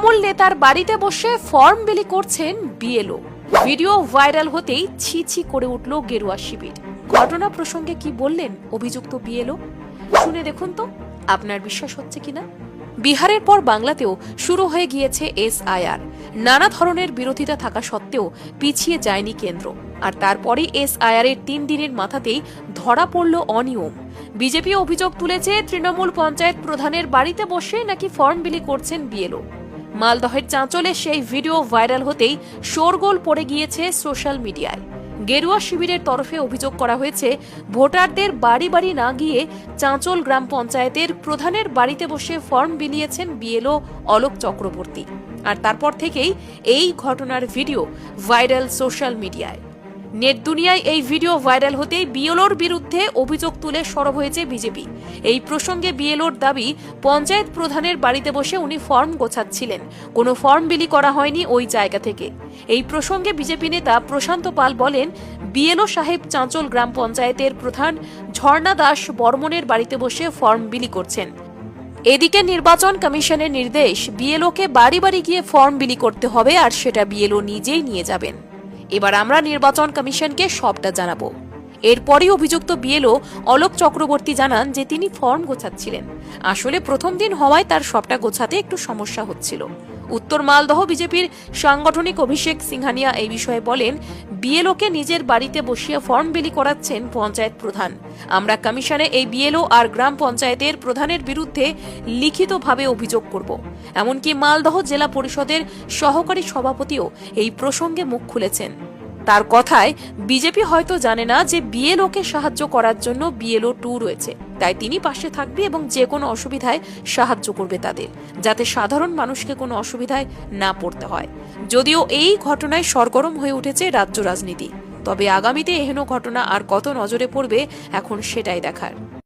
তৃণমূল নেতার বাড়িতে বসে ফর্ম বিলি করছেন বিএলও। ভিডিও ভাইরাল হতেই ছি করে উঠল গেরুয়া শিবির। ঘটনা প্রসঙ্গে কি বললেন অভিযুক্ত বিএলও? শুনে দেখুন তো, আপনার বিশ্বাস হচ্ছে কিনা? বিহারের পর বাংলাতেও শুরু হয়ে গিয়েছে এসআইআর। নানা ধরনের বিরোধিতা থাকা সত্ত্বেও পিছিয়ে যায়নি কেন্দ্র। আর তারপরে এসআইআর এর তিন দিনের মাথাতেই ধরা পড়ল অনিয়ম। বিজেপি অভিযোগ তুলেছে, তৃণমূল পঞ্চায়েত প্রধানের বাড়িতে বসে নাকি ফর্ম বিলি করছেন বিএলও। মালদহের চাঁচলে সেই ভিডিও ভাইরাল হতেই শোরগোল পড়ে গিয়েছে সোশ্যাল মিডিয়ায়। গেরুয়া শিবিরের তরফে অভিযোগ করা হয়েছে, ভোটারদের বাড়ি বাড়ি না গিয়ে চাঁচল গ্রাম পঞ্চায়েতের প্রধানের বাড়িতে বসে ফর্ম বিলিয়েছেন বিএলও অলোক চক্রবর্তী। আর তারপর থেকেই এই ঘটনার ভিডিও ভাইরাল সোশ্যাল মিডিয়ায়। নেট দুনিয়ায় এই ভিডিও ভাইরাল হতেই বিএলওর বিরুদ্ধে অভিযোগ তুলে সরব হয়েছে বিজেপি। এই প্রসঙ্গে বিএলওর দাবি, পঞ্চায়েত প্রধানের বাড়িতে বসে উনি ফর্ম গোছাচ্ছিলেন। কোনো ফর্ম বিলি করা হয়নি ওই জায়গা থেকে। এই প্রসঙ্গে বিজেপি নেতা প্রশান্ত পাল বলেন, বিএলও সাহেব চাঁচল গ্রাম পঞ্চায়েতের প্রধান ঝর্ণা দাস বর্মনের বাড়িতে বসে ফর্ম বিলি করছেন। এদিকে নির্বাচন কমিশনের নির্দেশ, বিএলওকে বাড়ি বাড়ি গিয়ে ফর্ম বিলি করতে হবে আর সেটা বিএলও নিজেই নিয়ে যাবেন। এবার আমরা নির্বাচন কমিশনকে সবটা জানাব। এরপরই অভিযুক্ত বিএলও অলোক চক্রবর্তী জানান যে তিনি ফর্ম গোছাচ্ছিলেন। আসলে প্রথম দিন হওয়ায় তার সবটা গোছাতে একটু সমস্যা হচ্ছিল। উত্তর মালদহ বিজেপির সাংগঠনিক অভিষেক সিংহানিয়া এই বিষয়ে বলেন, বিএলওকে নিজের বাড়িতে বসিয়ে ফর্ম বিলি করাচ্ছেন পঞ্চায়েত প্রধান। আমরা কমিশনে এই বিএলও আর গ্রাম পঞ্চায়েতের প্রধানের বিরুদ্ধে লিখিতভাবে অভিযোগ করব। এমনকি মালদহ জেলা পরিষদের সহকারী সভাপতিও এই প্রসঙ্গে মুখ খুলেছেন। তার কথায়, বিজেপি হয়তো জানে না যে বিএলওকে সাহায্য করার জন্য বিএলও টু রয়েছে। তাই তিনি পাশে থাকবে এবং যে কোনো অসুবিধায় সাহায্য করবে তাদের, যাতে সাধারণ মানুষকে কোনো অসুবিধায় না পড়তে হয়। যদিও এই ঘটনায় সরগরম হয়ে উঠেছে রাজ্য রাজনীতি। তবে আগামীতে এহেন ঘটনা আর কত নজরে পড়বে, এখন সেটাই দেখার।